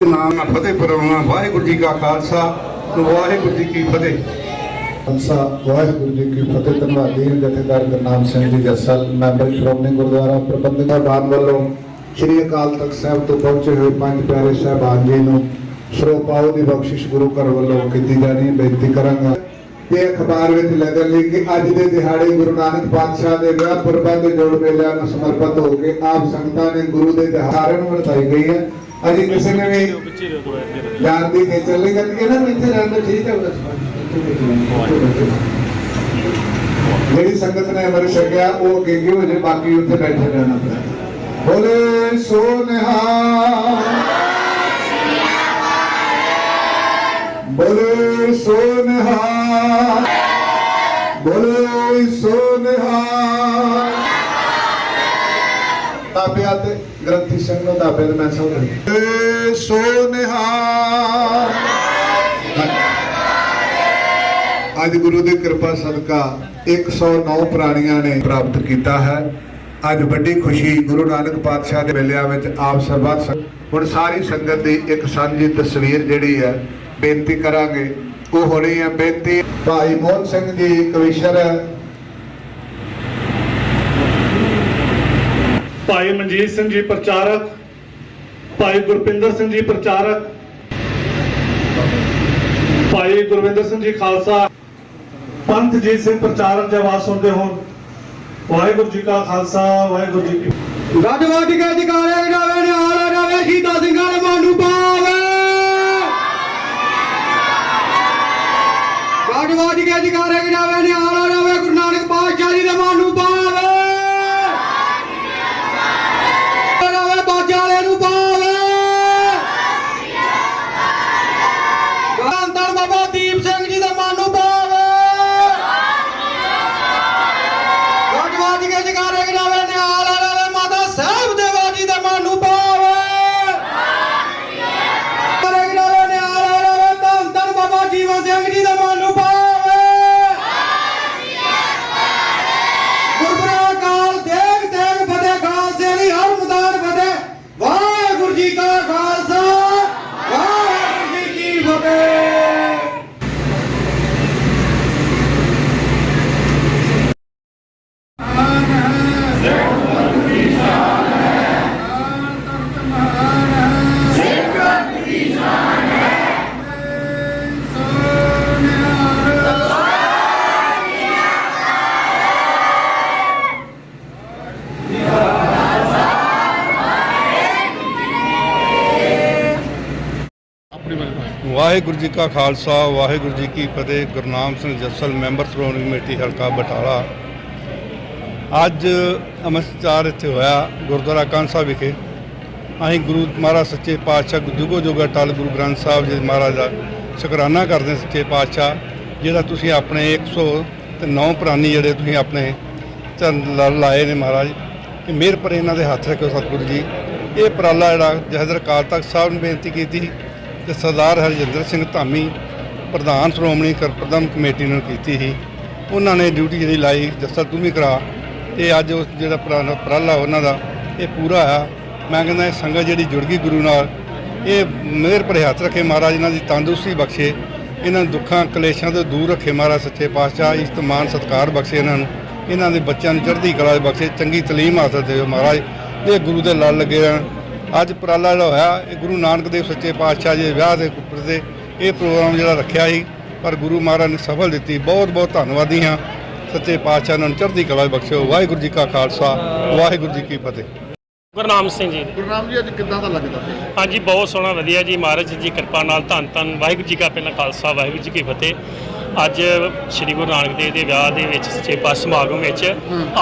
ਨਾਮ ਨਾਲ ਫਤਿਹ ਪਰਵਾਨਾ ਵਾਹਿਗੁਰੂ ਜੀ ਕਾ ਖਾਲਸਾ ਵਾਹਿਗੁਰੂ ਜੀ ਕੀ ਫਤਿਹ। ਖਾਲਸਾ, ਵਾਹਿਗੁਰੂ ਜੀ ਕੀ ਫਤਿਹ। ਧੰਨਵਾਦੀ ਜਥੇਦਾਰ ਗੁਰਨਾਮ ਸਿੰਘ ਜੀ ਜੱਸਲ ਮੈਂਬਰ ਸ਼੍ਰੋਮਣੀ ਗੁਰਦੁਆਰਾ ਪ੍ਰਬੰਧਕ ਸਭਾਨ ਵੱਲੋਂ ਸ੍ਰੀ ਅਕਾਲ ਤਖਤ ਸਾਹਿਬ ਤੋਂ ਪਹੁੰਚੇ ਹੋਏ ਪੰਜ ਪਿਆਰੇ ਸਾਹਿਬਾਨ ਜੀ ਨੂੰ ਸਰੋਪਾਉ ਦੀ ਬਖਸ਼ਿਸ਼ ਗੁਰੂ ਘਰ ਵੱਲੋਂ ਕੀਤੀ ਜਾਣੀ ਬੇਨਤੀ ਕਰਾਂਗਾ ਇਹ ਅਖਬਾਰ ਵਿੱਚ ਲੱਗਣ ਲਈ ਕਿ ਅੱਜ ਦੇ ਦਿਹਾੜੇ ਗੁਰੂ ਨਾਨਕ ਪਾਤਸ਼ਾਹ ਦੇ ਵਿਆਹ ਪੁਰਬਾਂ ਦੇ ਜੋੜ ਮੇਲਿਆਂ ਨੂੰ ਸਮਰਪਿਤ ਹੋ ਕੇ ਆਪ ਸੰਗਤਾਂ ਨੇ ਗੁਰੂ ਦੇ ਦਿਹਾੜੇ ਨੂੰ ਮਨਾਈ ਗਈ ਹੈ। ਅਜੇ ਕਿਸੇ ਨੇ ਵੀ ਜਾਣਦੀ ਕਿ ਚੱਲੇ ਕਰਕੇ ਨਾ ਇੱਥੇ ਰਹਿਣਾ ਠੀਕ ਹੈ ਬਸ ਜਿਹੜੀ ਸੰਗਤ ਨੇ ਅਮਰ ਛਕਿਆ ਉਹ ਅੱਗੇ ਅੱਗੇ ਹੋ ਜੇ ਬਾਕੀ ਉੱਥੇ ਬੈਠੇ ਰਹਿਣਾ ਪਿਆ ਬੋਲੇ ਸੋ ਨਿਹਾਲ। ਬੋਲੇ ਸੋ ਨਿਹਾਲ। ਬੋਲੇ ਸੋ ਨਿਹਾਲ। ਤਾਬਿਆ ਤੇ ਗ੍ਰੰਥੀ ਸਿੰਘ ਨੂੰ ਤਾਬਿਆ ਤੇ ਮੈਂ ਸਭ ਬੋਲੇ ਸੋ ਨਿਹਾਲ। ਅੱਜ ਗੁਰੂ ਦੀ ਕਿਰਪਾ ਸਦਕਾ 109 ਪ੍ਰਾਣੀਆਂ ਨੇ ਪ੍ਰਾਪਤ ਕੀਤਾ ਹੈ। ਅੱਜ ਵੱਡੀ ਖੁਸ਼ੀ ਗੁਰੂ ਨਾਨਕ ਪਾਤਸ਼ਾਹ ਦੇ ਵੇਲਿਆਂ ਵਿੱਚ ਆਪ ਸਰਬੱਤ ਹੁਣ ਸਾਰੀ ਸੰਗਤ ਦੀ ਇੱਕ ਸਾਂਝੀ ਤਸਵੀਰ ਜਿਹੜੀ ਹੈ ਬੇਨਤੀ ਕਰਾਂਗੇ। ਉਹ ਹੋਣੀ ਹੈ ਬੇਨਤੀ। ਭਾਈ ਮੋਹਨ ਸਿੰਘ ਜੀ ਕਵੀਸ਼ਰ ਭਾਈ ਮਨਜੀਤ ਸਿੰਘ ਜੀ ਪ੍ਰਚਾਰਕ, ਭਾਈ ਗੁਰਪਿੰਦਰ ਸਿੰਘ ਜੀ ਪ੍ਰਚਾਰਕ, ਭਾਈ ਗੁਰਵਿੰਦਰ ਸਿੰਘ ਜੀ ਖਾਲਸਾ। ਪੰਥਜੀਤ ਸਿੰਘ ਪ੍ਰਚਾਰਕ ਜਬ ਆਵਾਜ਼ ਸੁਣਦੇ ਹੋਣ। ਵਾਹਿਗੁਰੂ ਜੀ ਕਾ ਖਾਲਸਾ, ਵਾਹਿਗੁਰੂ ਜੀ ਕੀ ਗੱਜਵਾਜ ਕੇ ਜਕਾਰੇ ਜਾਵੇ ਨਿਹਾਲ ਜਾਵੇ ਸ਼ਹੀਦਾਂ ਸਿੰਘਾਂ ਦੇ ਮਨ ਨੂੰ ਪਾਵੇ ਗੱਜਵਾਜ ਕੇ ਜਕਾਰੇ ਜਾਵੇ ਨਿਹਾਲ ਜਾਵੇ ਗੁਰੂ ਨਾਨਕ ਪਾਤਸ਼ਾਹ ਜੀ ਦੇ ਮਨ ਨੂੰ ਪਾਵੇ ਜਾਵੇ ਬਾਜਾ ਵਾਲੇ ਨੂੰ ਪਾਵੇ ਧੰਨ ਬਾਬਾ ਦੀਪ ਸਿੰਘ ਜੀ ਦੇ ਮਨ ਨੂੰ ਪਾਵੇ ਗੱਜਵਾਜ ਕੇ ਜਕਾਰੇ ਜਾਵੇ ਨਿਹਾਲ ਜਾਵੇ ਮਾਤਾ ਸਾਹਿਬ ਦੇਵਾ ਜੀ ਦੇ ਮਨ ਨੂੰ ਪਾਵੇ ਕਰੇ ਜਾਵੇ ਨਿਹਾਲ ਜਾਵੇ ਧੰਨ ਧੰਨ ਬਾਬਾ ਜੀਵਨ ਸਿੰਘ ਜੀ ਦੇ ਮਨ ਨੂੰ ਪਾਵੇ ਗੁਰਬਰਾ ਕਾਲ ਦੇਗ ਤੇਗ ਫਤਿਹ ਖਾਲਸੇ ਲਈ ਹਰ ਮੈਦਾਨ ਫਤਿਹ ਵਾਹਿਗੁਰੂ ਜੀ ਕਾ ਖਾਲਸਾ ਵਾਹਿਗੁਰੂ ਜੀ ਕੀ ਫਤਿਹ ਵਾਹਿਗੁਰੂ ਜੀ ਕਾ ਖਾਲਸਾ, ਵਾਹਿਗੁਰੂ ਜੀ ਕੀ ਫਤਿਹ। ਗੁਰਨਾਮ ਸਿੰਘ ਜੱਸਲ, ਮੈਂਬਰ ਸ਼੍ਰੋਮਣੀ ਕਮੇਟੀ ਹਲਕਾ ਬਟਾਲਾ। ਅੱਜ ਅਮਸਤਾਰ ਇੱਥੇ ਹੋਇਆ ਗੁਰਦੁਆਰਾ ਕਾਂਸਾ ਵਿਖੇ। ਅਸੀਂ ਗੁਰੂ ਮਹਾਰਾਜ ਸੱਚੇ ਪਾਤਸ਼ਾਹ ਜੁਗੋ ਜੁਗਾ ਟਲ ਗੁਰੂ ਗ੍ਰੰਥ ਸਾਹਿਬ ਜੀ ਮਹਾਰਾਜ ਦਾ ਸ਼ੁਕਰਾਨਾ ਕਰਦੇ ਸੱਚੇ ਪਾਤਸ਼ਾਹ ਜਿਹੜਾ ਤੁਸੀਂ ਆਪਣੇ 109 ਪ੍ਰਾਨੀ ਜਿਹੜੇ ਤੁਸੀਂ ਆਪਣੇ ਚਰਨ ਲਾਏ ਨੇ ਮਹਾਰਾਜ। ਕਿ ਮਿਹਰ ਪਰ ਇਹਨਾਂ ਦੇ ਹੱਥ ਰੱਖਿਓ ਸਤਿਗੁਰੂ ਜੀ। ਇਹ ਉਪਰਾਲਾ ਜਿਹੜਾ ਜਹਦਰ ਕਾਲ ਤੱਕ ਸਾਹਿਬ ਨੇ ਬੇਨਤੀ ਕੀਤੀ ਸੀ। ਤੇ ਸਰਦਾਰ ਹਰਜਿੰਦਰ ਸਿੰਘ ਧਾਮੀ ਪ੍ਰਧਾਨ ਸ਼੍ਰੋਮਣੀ ਕਰਪ੍ਰਦਮ ਕਮੇਟੀ ਨੂੰ ਕੀਤੀ ਸੀ। ਉਹਨਾਂ ਨੇ ਡਿਊਟੀ ਜਿਹੜੀ ਲਾਈ, ਜੱਸਾ ਤੂੰ ਵੀ ਕਰਾ। ਤੇ ਅੱਜ ਉਸ ਜਿਹੜਾ ਉਪਰਾ- ਉਪਰਾਲਾ ਉਹਨਾਂ ਦਾ, ਇਹ ਪੂਰਾ ਆ। ਮੈਂ ਕਹਿੰਦਾ ਇਹ ਸੰਗਤ ਜਿਹੜੀ ਜੁੜ ਗਈ ਗੁਰੂ ਨਾਲ, ਇਹ ਮਿਹਰ ਭਰੇ ਹੱਥ ਰੱਖੇ ਮਹਾਰਾਜ, ਇਹਨਾਂ ਦੀ ਤੰਦਰੁਸਤੀ ਬਖਸ਼ੇ। ਇਹਨਾਂ ਨੂੰ ਦੁੱਖਾਂ, ਕਲੇਸ਼ਾਂ ਤੋਂ ਦੂਰ ਰੱਖੇ ਮਹਾਰਾਜ ਸੱਚੇ ਪਾਤਸ਼ਾਹ ਇਸਤਮਾਨ ਸਤਕਾਰ ਬਖਸ਼ੇ ਇਹਨਾਂ ਨੂੰ। ਇਹਨਾਂ ਦੇ ਬੱਚਿਆਂ ਨੂੰ ਚੜ੍ਹਦੀ ਕਲਾ ਬਖਸ਼ੇ। ਚੰਗੀ ਤਾਲੀਮ ਹਾਸਲ ਦੇਵੇ ਮਹਾਰਾਜ। ਇਹ ਗੁਰੂ ਦੇ ਲੜ ਲੱਗੇ ਰਹਿਣ ਅੱਜ ਉਪਰਾਲਾ ਜਿਹੜਾ ਹੋਇਆ ਇਹ ਗੁਰੂ ਨਾਨਕ ਦੇਵ ਸੱਚੇ ਪਾਤਸ਼ਾਹ ਜੀ ਦੇ ਵਿਆਹ ਦੇ ਉੱਪਰ ਤੇ ਇਹ ਪ੍ਰੋਗਰਾਮ ਜਿਹੜਾ ਰੱਖਿਆ ਸੀ ਪਰ ਗੁਰੂ ਮਹਾਰਾਜ ਨੇ ਸਫਲ ਦਿੱਤੀ। ਬਹੁਤ ਬਹੁਤ ਧੰਨਵਾਦੀ ਹਾਂ। ਸੱਚੇ ਪਾਤਸ਼ਾਹ ਨੂੰ ਚੜ੍ਹਦੀ ਕਲਾ ਬਖਸ਼ਿਓ। ਵਾਹਿਗੁਰੂ ਜੀ ਕਾ ਖਾਲਸਾ ਵਾਹਿਗੁਰੂ ਜੀ ਕੀ ਫਤਿਹ। ਗੁਰਨਾਮ ਸਿੰਘ ਜੀ। ਗੁਰਨਾਮ ਜੀ ਅੱਜ ਕਿੱਦਾਂ ਦਾ ਲੱਗਦਾ? ਹਾਂਜੀ ਬਹੁਤ ਸੋਹਣਾ ਵਧੀਆ ਜੀ। ਮਹਾਰਾਜ ਜੀ ਕਿਰਪਾ ਨਾਲ ਧੰਨ ਧੰਨ ਵਾਹਿਗੁਰੂ ਜੀ ਕਾ ਪਹਿਲਾ ਖਾਲਸਾ ਵਾਹਿਗੁਰੂ ਜੀ ਕੀ ਫਤਿਹ। ਅੱਜ ਸ੍ਰੀ ਗੁਰੂ ਨਾਨਕ ਦੇਵ ਦੇ ਵਿਆਹ ਦੇ ਵਿੱਚ ਸੱਚੇ ਪਾਤਸ਼ਾਹ ਸਮਾਗਮ ਵਿੱਚ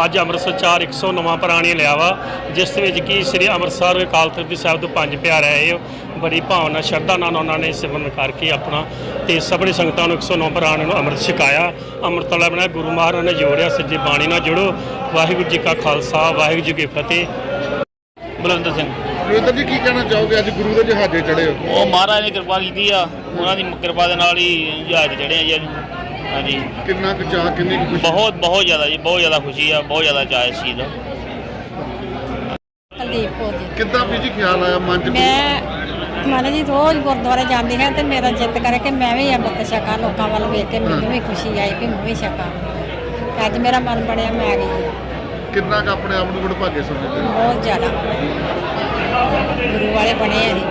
ਅੱਜ ਅੰਮ੍ਰਿਤਸਰ ਚਾਰ 109 ਪ੍ਰਾਣੀ ਲਿਆ ਵਾ ਜਿਸ ਦੇ ਵਿੱਚ ਕੀ ਸ੍ਰੀ ਅੰਮ੍ਰਿਤਸਰ ਅਕਾਲ ਤਖਤ ਦੇ ਸਾਹਿਬ ਤੋਂ ਪੰਜ ਪਿਆਰੇ ਆਏ ਹੋ। ਬੜੀ ਭਾਵਨਾ ਸ਼ਰਧਾ ਨਾਲ ਉਹਨਾਂ ਨੇ ਸਿਮਰਨ ਕਰਕੇ ਆਪਣਾ ਤੇ ਸਭਨੇ ਸੰਗਤਾਂ ਨੂੰ 109 ਪ੍ਰਾਣੀ ਨੂੰ ਅੰਮ੍ਰਿਤ ਛਕਾਇਆ। ਅੰਮ੍ਰਿਤ ਵਾਲਾ ਬਣਾ ਗੁਰੂ ਮਹਾਰਾਜ ਨੇ ਜੋੜਿਆ ਸੱਜੇ ਬਾਣੀ ਨਾਲ ਜੁੜੋ। ਵਾਹਿਗੁਰੂ ਜੀ ਕਾ ਖਾਲਸਾ ਵਾਹਿਗੁਰੂ ਜੀ ਕੀ ਫਤਿਹ। ਬਲਵੰਤ ਸਿੰਘ। ਰਵਿੰਦਰ ਜੀ ਕੀ ਕਹਿਣਾ ਚਾਹੋਗੇ? ਅੱਜ ਗੁਰੂ ਦੇ ਜਹਾਜ਼ੇ ਚੜੇ ਹੋ। ਉਹ ਮਹਾਰਾਜ ਨੇ ਕਿਰਪਾ ਕੀਤੀ ਆ। ਉਹਨਾਂ ਦੀ ਕਿਰਪਾ ਦੇ ਨਾਲ ਹੀ ਜਹਾਜ਼ ਚੜੇ ਆ ਜੀ ਅੱਜ। ਹਾਂਜੀ। ਕਿੰਨਾ ਕੁ ਚਾਹ ਕਿੰਨੀ ਕੁ ਖੁਸ਼ੀ? ਬਹੁਤ ਬਹੁਤ ਜ਼ਿਆਦਾ ਜੀ ਬਹੁਤ ਜ਼ਿਆਦਾ ਖੁਸ਼ੀ ਆ ਬਹੁਤ ਜ਼ਿਆਦਾ ਚਾਅ ਇਸ ਚੀਜ਼ ਦਾ। ਕੁਲਦੀਪ ਕੌਰ ਜੀ। ਕਿੱਦਾਂ ਵੀ ਜੀ ਖਿਆਲ ਆਇਆ ਮਨ ਚ? ਮੈਂ ਮਨ ਜੀ ਰੋਜ਼ ਗੁਰਦੁਆਰੇ ਜਾਂਦੀ ਹੈ ਤੇ ਮੇਰਾ ਜਿੱਤ ਕਰੇ ਕਿ ਮੈਂ ਵੀ ਅੰਮ੍ਰਿਤ ਛਕਾਂ ਲੋਕਾਂ ਵੱਲ ਵੇਖ ਕੇ ਮੈਨੂੰ ਵੀ ਖੁਸ਼ੀ ਆਈ ਕਿ ਮੈਂ ਵੀ ਛਕਾਂ। ਤੇ ਅੱਜ ਮੇਰਾ ਮਨ ਬਣਿਆ ਮੈਂ ਆ ਗਈ। ਕਿੰਨਾ ਕੁ ਆਪਣੇ ਆਪ ਨੂੰ ਵਡਭਾਗੇ ਸਮਝਦੇ ਹੋ? ਬਹੁਤ ਜ਼ਿਆਦਾ। ਗੁਰੂ ਵਾਲੇ ਬਣੇ ਆ ਜੀ।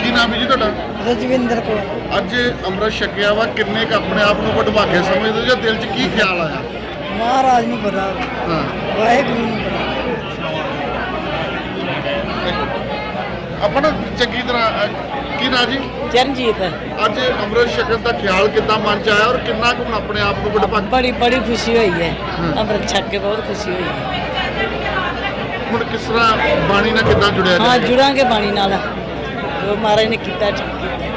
ਕੀ ਨਾਮ ਹੈ ਜੀ ਤੁਹਾਡਾ? ਰਜਵਿੰਦਰ ਕੌਰ। ਅੱਜ ਅੰਮ੍ਰਿਤ ਛਕਿਆ ਵਾ ਕਿੰਨੇ ਕੁ ਆਪਣੇ ਆਪ ਨੂੰ ਵਡਭਾਗੇ ਸਮਝਦੇ ਹੋ ਜਾਂ ਦਿਲ 'ਚ ਕੀ ਖਿਆਲ ਆਇਆ? ਮਹਾਰਾਜ ਨੂੰ ਪਤਾ ਹਾਂ। ਵਾਹਿਗੁਰੂ ਨੂੰ ਪਤਾ ਆਪਣਾ ਚੰਗੀ ਤਰ੍ਹਾਂ ਅਹ, ਕੀ ਨਾ ਜੀ? ਚਰਨਜੀਤ। ਅੱਜ ਅੰਮ੍ਰਿਤ ਛਕਣ ਦਾ ਖਿਆਲ ਕਿੱਦਾਂ ਮਨ 'ਚ ਆਇਆ ਔਰ ਕਿੰਨਾ ਕੁ ਹੁਣ ਆਪਣੇ ਆਪ ਨੂੰ ਵਡਭਾਗੇ ਬੜੀ ਬੜੀ ਖੁਸ਼ੀ ਹੋਈ ਹੈ। ਅੰਮ੍ਰਿਤ ਛਕ ਕੇ ਬਹੁਤ ਖੁਸ਼ੀ ਹੋਈ ਹੈ। ਹੁਣ ਕਿਸ ਤਰ੍ਹਾਂ ਬਾਣੀ ਨਾਲ ਕਿੱਦਾਂ ਜੁੜਿਆ ਹਾਂ ਜਾਏ ਜੁੜਾਂਗੇ ਬਾਣੀ ਨਾਲ। ਜੋ ਮਹਾਰਾਜ ਨੇ ਕੀਤਾ ਠੀਕ ਕੀਤਾ